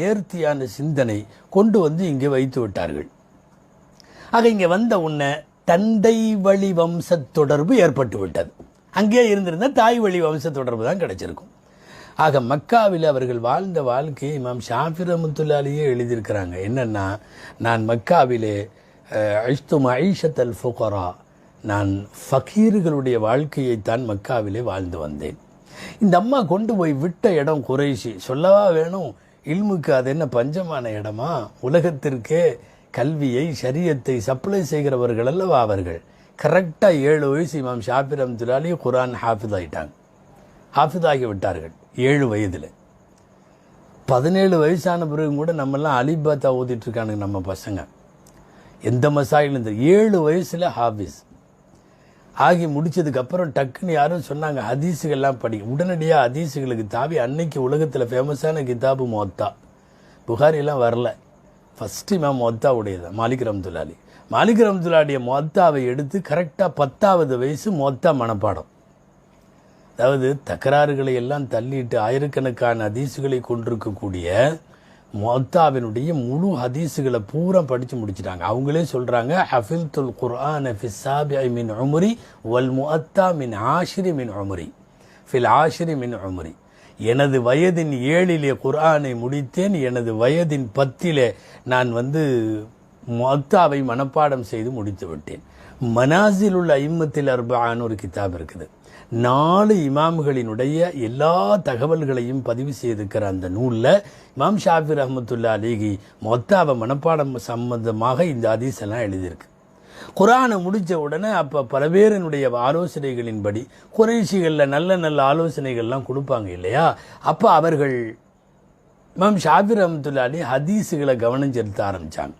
நேர்த்தியான சிந்தனை கொண்டு வந்து இங்கே வைத்து விட்டார்கள். ஆக இங்கே வந்த உடனே தந்தை வழி வம்ச தொடர்பு ஏற்பட்டு விட்டது. அங்கே இருந்திருந்தா தாய் வழி வம்ச தொடர்பு தான் கிடைச்சிருக்கும். ஆக மக்காவில் அவர்கள் வாழ்ந்த வாழ்க்கையை இமாம் ஷாஃபி ரஹமத்துல்லாலேயே எழுதியிருக்கிறாங்க. என்னென்னா நான் மக்காவிலே அஷ்து ஐஷத் அல் ஃபுகரா நான் ஃபக்கீர்களுடைய வாழ்க்கையைத்தான் மக்காவிலே வாழ்ந்து வந்தேன். இந்த அம்மா கொண்டு போய் விட்ட இடம் குறைசி சொல்லவா வேணும்? இல்முக்கு அது என்ன பஞ்சமான இடமா? உலகத்திற்கே கல்வியை சரியத்தை சப்ளை செய்கிறவர்கள் அல்லவா அவர்கள்? கரெக்டாக ஏழு வயசு இமாம் ஷாஃபி ரஹமத்துல்லாலி குரான் ஹாஃபித் ஆகிட்டாங்க ஹாஃபித் ஆகி விட்டார்கள் ஏழு வயதில். பதினேழு வயசான பிறகு கூட நம்மெல்லாம் அலிபாத்தா ஓதிட்டு இருக்கானுங்க நம்ம பசங்க. எந்த மசாயிலும் இந்த ஏழு வயசில் ஹாஃபிஸ். ஆகி முடிச்சதுக்கு அப்புறம் டக்குன்னு யாரும் சொன்னாங்க ஹதீஸுகள்லாம் படி. உடனடியாக ஹதீஸுகளுக்கு தாவி அன்னைக்கு உலகத்தில் ஃபேமஸான கிதாபு மொத்தா புகாரிலாம் வரல. ஃபஸ்ட்டு மேம் மொத்தா உடையது மாலிக் ரம்துல்லாலி மாலிக் ரம்துல்லாடிய மொத்தாவை எடுத்து கரெக்டாக பத்தாவது வயசு மொத்தா மனப்பாடம். அதாவது தகராறுகளை எல்லாம் தள்ளிட்டு ஆயிரக்கணக்கான அதிசுகளை கொண்டிருக்கக்கூடிய மொத்தாவினுடைய முழு ஹதீஸுகளை பூரா படித்து முடிச்சிட்டாங்க. அவங்களே சொல்கிறாங்க ஹஃபில் துல் குர்ஆன் ஃபிசாபி மின் உமரி வல் முஅத்தா மின் ஆஷிரி மின் உமரி. ஃபில் ஆஷிரி மின் உமரி. எனது வயதின் ஏழிலே குர்ஆனை முடித்தேன் எனது வயதின் பத்திலே நான் வந்து மொத்தாவை மனப்பாடம் செய்து முடித்து விட்டேன். மனாசில் உள்ள ஐம்பத்தில் அர்பான்னு ஒரு கிதாப் இருக்குது. நாலு இமாம்களினுடைய எல்லா தகவல்களையும் பதிவு செய்திருக்கிற அந்த நூலில் இமாம் ஷாஃபி ரஹமத்துல்லா அலிகி மொத்தாவை மனப்பாடம் சம்பந்தமாக இந்த ஹதீஸ் எல்லாம் எழுதியிருக்கு. குரானை முடித்த உடனே அப்போ பல பேரனுடைய ஆலோசனைகளின்படி குறைஷிகளில் நல்ல நல்ல ஆலோசனைகள்லாம் கொடுப்பாங்க இல்லையா? அப்போ அவர்கள் இமாம் ஷாஃபி ரஹமத்துல்லா அலி ஹதீஸுகளை கவனம் செலுத்த ஆரம்பித்தாங்க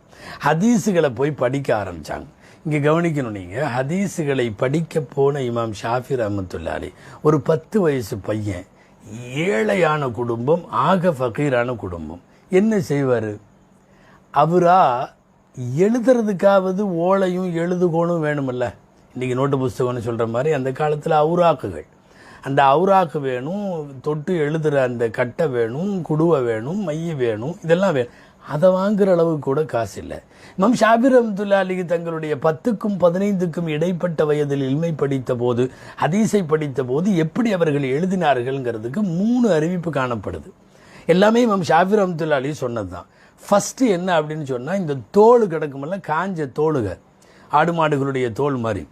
ஹதீஸுகளை போய் படிக்க ஆரம்பித்தாங்க இங்கே கவனிக்கணும் நீங்கள் ஹதீஸுகளை படிக்க போன இமாம் ஷாஃபி ரஹமத்துல்லாலி ஒரு பத்து வயசு பையன் ஏழையான குடும்பம் ஆக ஃபக்கீரான குடும்பம். என்ன செய்வார்? அவரா எழுதுறதுக்காவது ஓலையும் எழுதுகோணும் வேணுமில்ல. இன்றைக்கி நோட்டு புஸ்தகம்னு சொல்கிற மாதிரி அந்த காலத்தில் அவுராக்குகள். அந்த அவுராக்கு வேணும் தொட்டு எழுதுகிற அந்த கட்டை வேணும் குடுவை வேணும் மைய வேணும் இதெல்லாம் வேணும். அதை வாங்குற அளவுக்கு கூட காசு இல்லை. மம் ஷாபிர் ரஹமத்துல்லா அலி தங்களுடைய பத்துக்கும் பதினைந்துக்கும் இடைப்பட்ட வயதில் இல்மை படித்த போது ஹதீஸை படித்த போது எப்படி அவர்கள் எழுதினார்கள்ங்கிறதுக்கு மூணு அறிவிப்பு காணப்படுது. எல்லாமே மம் ஷாபிர் ரஹமத்துல்லா அலி சொன்னது தான் ஃபஸ்ட்டு என்ன அப்படின்னு சொன்னால் இந்த தோல் கிடக்குமல்ல காஞ்ச தோளுக ஆடு மாடுகளுடைய தோல் மாதிரி.